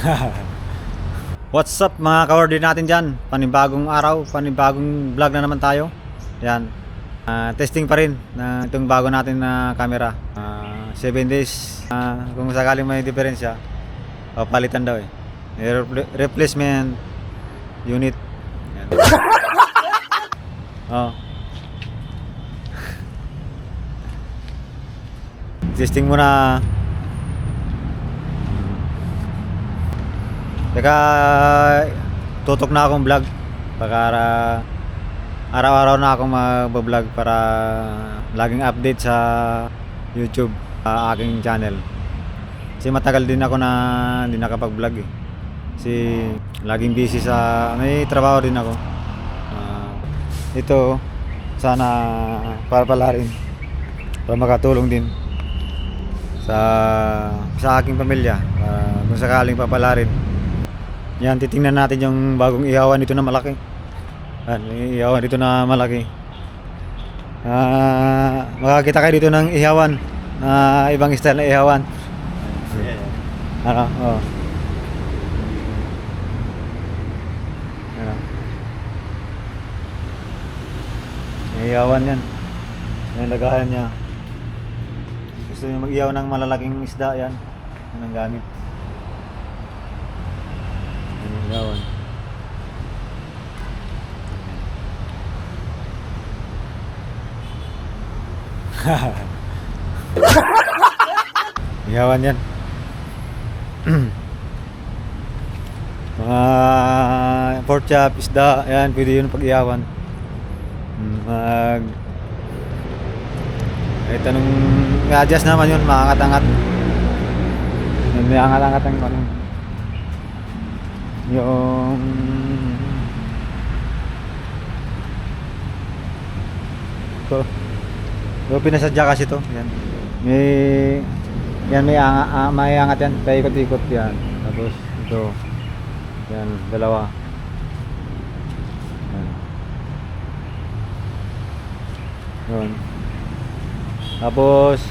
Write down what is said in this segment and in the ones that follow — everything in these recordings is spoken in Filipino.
What's up mga kawardi natin dyan? Panibagong araw, panibagong vlog na naman tayo. Yan. Ah, testing pa rin na itong bago natin na camera. 7 days. Ah, kung sakaling may diferensya, o palitan daw eh. Repl- replacement unit. Yan. Oh. Testing muna. Teka, tutok na akong vlog. Para araw-araw na akong mag-vlog para laging update sa YouTube sa aking channel. Kasi matagal din ako na hindi nakapag-vlog eh. Kasi laging busy sa may trabaho din ako. Ah, ito sana para pala rin para makatulong din sa sa aking pamilya para kung sakaling papala rin yan titingnan natin yung bagong ihawan dito na malaki. Yan ihawan dito na malaki. Ah, makakita kayo dito ng ihawan na ibang style na ihawan. Ano? Oh ano? Ihawan yan. Yung lagahan niya. Gusto niyo mag-ihaw ng malalaking isda yan. Yan ang gamit ihawan ihawan yan mga pork chop, isda, yan, pwede yun pag ihawan mag kahit anong i-adjust naman yun, makakangat-angat. May angat-angat ang ano. Yung... Ito. Ito, pinasadya kasi to. Yan. May... Yan, may, anga, ah, may angat yan. Paikot-ikot yan. Tapos, ito. Yan, dalawa. Yan. Yun. Tapos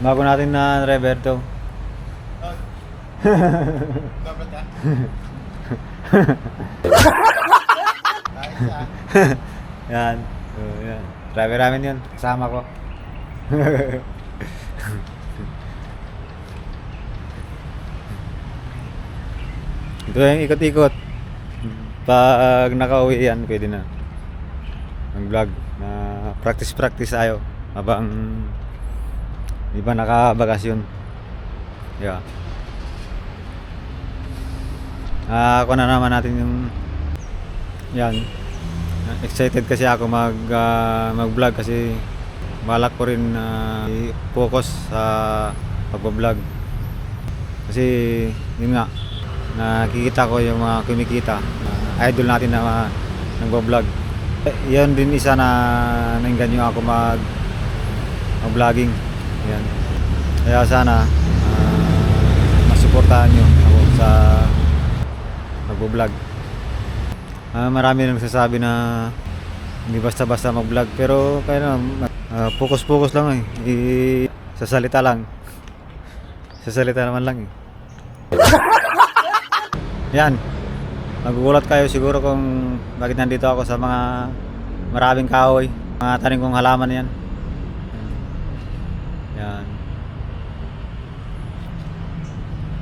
bago natin na driver to. yan. So, yan. Driver namin yun. Kasama ko. Ito yung ikot-ikot. Pag nakauwi yan, pwede na mag-vlog na practice-practice tayo habang di ba nakabakasyon. Yeah. Ah, ako na naman natin yung yan. Excited kasi ako mag ah, mag-vlog kasi balak ko rin na focus sa pag-vlog. Kasi yun nga nakikita ko yung mga kumikita na idol natin na mga nagbo-vlog. Yan din isa na nainganyo ako mag mag-vlogging. Yan. Kaya sana ah, masuportahan nyo ako sa pag-vlog. Ah, marami nang nagsasabi na hindi basta-basta mag-vlog pero kaya na ah, focus-focus lang eh. I- sa salita lang. Sa salita naman lang eh. Yan. Magugulat kayo siguro kung bakit nandito ako sa mga maraming kahoy. Mga tanim kong halaman yan. Yan.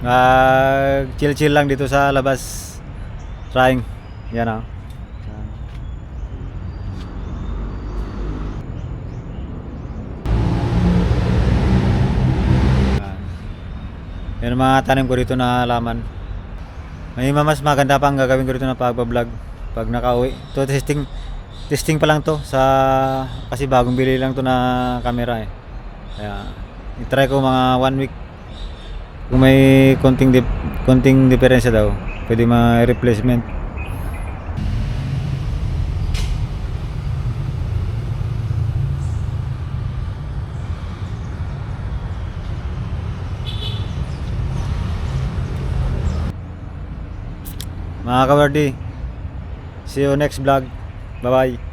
Mag chill-chill lang dito sa labas. Trying. Yan ah. Yan. Ang mga tanim ko dito na halaman. May mas maganda pang gagawin ko dito na pagbablog pag nakauwi. To testing testing pa lang to sa kasi bagong bili lang to na camera eh. Kaya i-try ko mga one week. Kung may konting dip, konting diferensya daw, pwede ma-replacement. Mga kawardi, see you next vlog. Bye-bye.